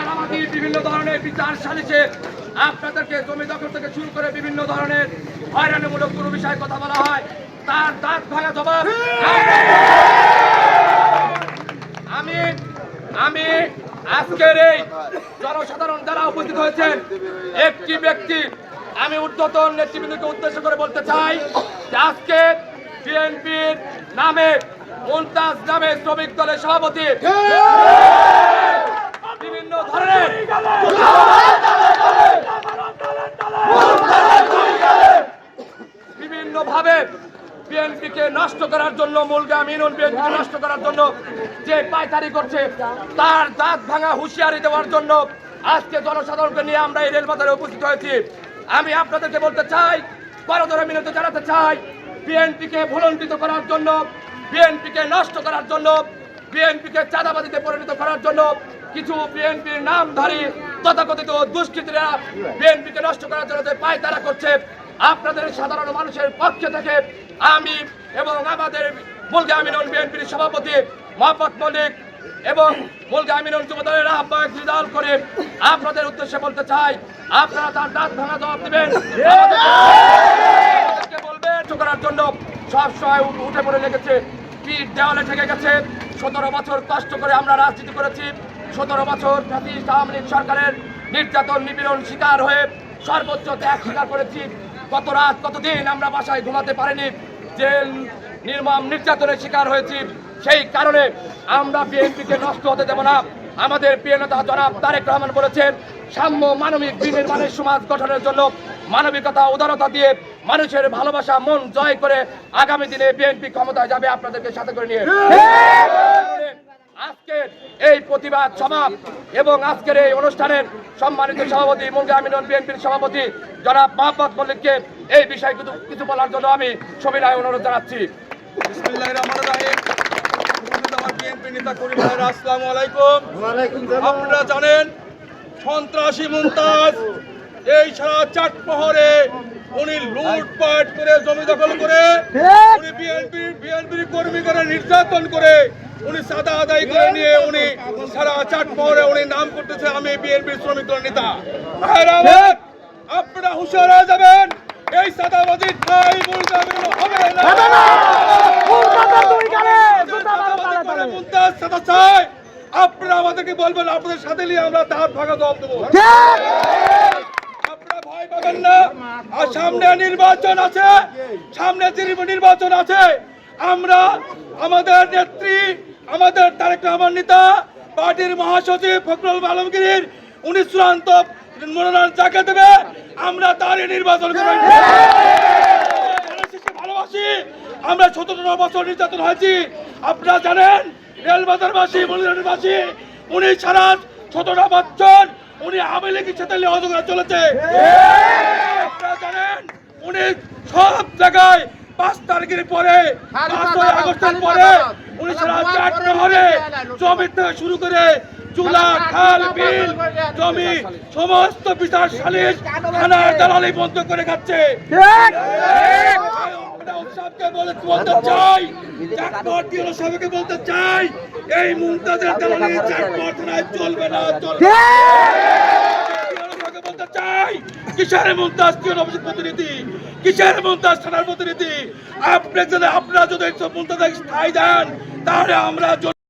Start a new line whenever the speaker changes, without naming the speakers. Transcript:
চাঁদাবাজি বিভিন্ন ধরনের বিচার সালিশে আপনাদেরকে জমি দখল থেকে শুরু করে বিভিন্ন ধরনের হয়রানিমূলক কোনো বিষয়ে কথা বলা হয়, তার দাঁত ভাঙা জবাব আমি আমি আজকের এই জনসাধারণ যারা উপস্থিত হয়েছেন, একটি ব্যক্তি আমি ঊর্ধ্বতন নেতৃবৃন্দকে উদ্দেশ্য করে বলতে চাই যে আজকে বিএনপির নামে মুমতাজ নামে শ্রমিক দলের সভাপতি বিভিন্ন ধরনের বিভিন্ন ভাবে বিএনপিকে নষ্ট করার জন্য মুলগা মিনুন বিএনপিকে নষ্ট করার জন্য যে পায়তারি করছে, তার দাঁত ভাঙা হুঁশিয়ারি দেওয়ার জন্য আজকে জনসাধারণকে নিয়ে আমরা এই রেলবাজারে উপস্থিত হয়েছি। আমি আপনাদেরকে বলতে চাই করদরে মিনতি জানাতে চাই, বিএনপিকে ভুলণ্ডিত করার জন্য, বিএনপিকে নষ্ট করার জন্য, বিএনপিকে চাঁদাবাদিতে পরিণত করার জন্য কিছু বিএনপির নামধারী তথাকথিত দুষ্কৃতীরা বিএনপিকে নষ্ট করার জন্য যে পায়তারা করছে আপনাদের সাধারণ মানুষের পক্ষে থেকে আমি এবং আমাদের মুলগা আমিনুল বিএনপির সভাপতি মোহাম্মদ মল্লিক এবং মুলগা আমিনুল যুবদলের আহ্বায়ক নিদাল করে আপনাদের উদ্দেশ্যে বলতে চাই, আপনারা তার দাঁত ভাঙা জবাব দেবেন। বলবেন করার জন্য সব সময় উঠে- পড়ে লেগেছে, পিঠ দেওয়ালে ঠেকে গেছে। সতেরো বছর কষ্ট করে আমরা রাজনীতি করেছি। সতেরো বছর ফ্যাসিস্ট আওয়ামী লীগ সরকারের নির্যাতন নিপীড়ন শিকার হয়ে সর্বোচ্চ ত্যাগ স্বীকার করেছি। কত রাত কতদিন আমরা বাসায় ঘুমাতে পারিনি। জেল নির্মম নির্যাতনের শিকার হয়েছি সেই কারণে আমরা বিএনপিকে নষ্ট হতে দেব না। আমাদের প্রিয় নেতা জনাব তারেক রহমান বলেছেন সাম্য মানবিক বিনির্মাণের সমাজ গঠনের জন্য মানবিকতা উদারতা দিয়ে মানুষের ভালোবাসা মন জয় করে আগামী দিনে বিএনপি ক্ষমতায় যাবে। আপনাদেরকে সাথে করে নিয়ে আজকের এই প্রতিবাদ সভা এবং আজকের এই অনুষ্ঠানের সম্মানিত সভাপতি মুঙ্গা আমিনুল বিএনপির সভাপতি জনাব মোহাম্মদ মল্লিককে এই বিষয়ে কিছু কিছু বলার জন্য আমি সবিনয় অনুরোধ জানাচ্ছি।
বিসমিল্লাহির রহমানির রহিম। উপস্থিত আমার বিএনপি নেতা করিম ভাইয়েরা আসসালামু আলাইকুম। আপনারা জানেন সন্ত্রাসী মুমতাজ এই সারা চাট প্রহরে উনি লুটপাট করে জমি দখল করে উনি বিএনপি বিএনপির কর্মীদের নির্যাতন করে উনি সাদা আদায় করে নিয়ে উনি সারা চাট পরে উনি নাম করতেছে আমি বিএনপির শ্রমিক দলের নেতা। আপনারা হুঁশিয়ার হয়ে যাবেন। এই সাদাবাদী ঠাই বলতে হবে না। আপনারা আমাদেরকে বলবেন আপনাদের সাথে নিয়ে আমরা তার ভাগা জবাব দেবো। আর সামনে নির্বাচন আছে। সামনে নির্ব- নির্বাচন আছে। আমরা, আমাদের নেত্রী, আমাদের তারেক রহমান নেতা, পার্টির মহাসচিব ফখরুল আলমগীর, উনি চূড়ান্ত মনোনয়ন যাকে দেবে, আমরা তারই নির্বাচন করব। ভালোবাসি। আমরা সতেরো বছর নির্যাতন হয়েছি। আপনারা জানেন, রেলবাজারবাসী মনিরাবাসী উনি ছাড়া সতেরো বছর উনি আওয়ামী লীগের সাথে লিয়াজ চলেছে। আপনারা জানেন উনি সব জায়গায় পাঁচ তারিখের পরে পাঁচই আগস্টের পরে উনি সারা চার প্রহরে জমি থেকে শুরু করে চুলা খাল বিল জমি সমস্ত বিচার সালিশ থানার দালালি বন্ধ করে খাচ্ছে। বলে বলতে চাই। চাকমর দিয়ে সবাইকে বলতে চাই। এই মুমতাজের দালালি চাকমর থানায় চলবে না চলবে বলতে চাই। কিসের মুমতাজ? কি অফিসের প্রতিনিধি? কিসের মুমতাজ থানার প্রতিনিধি? আপনি যদি আপনারা যদি মুমতাজ স্থায়ী দেন তাহলে আমরা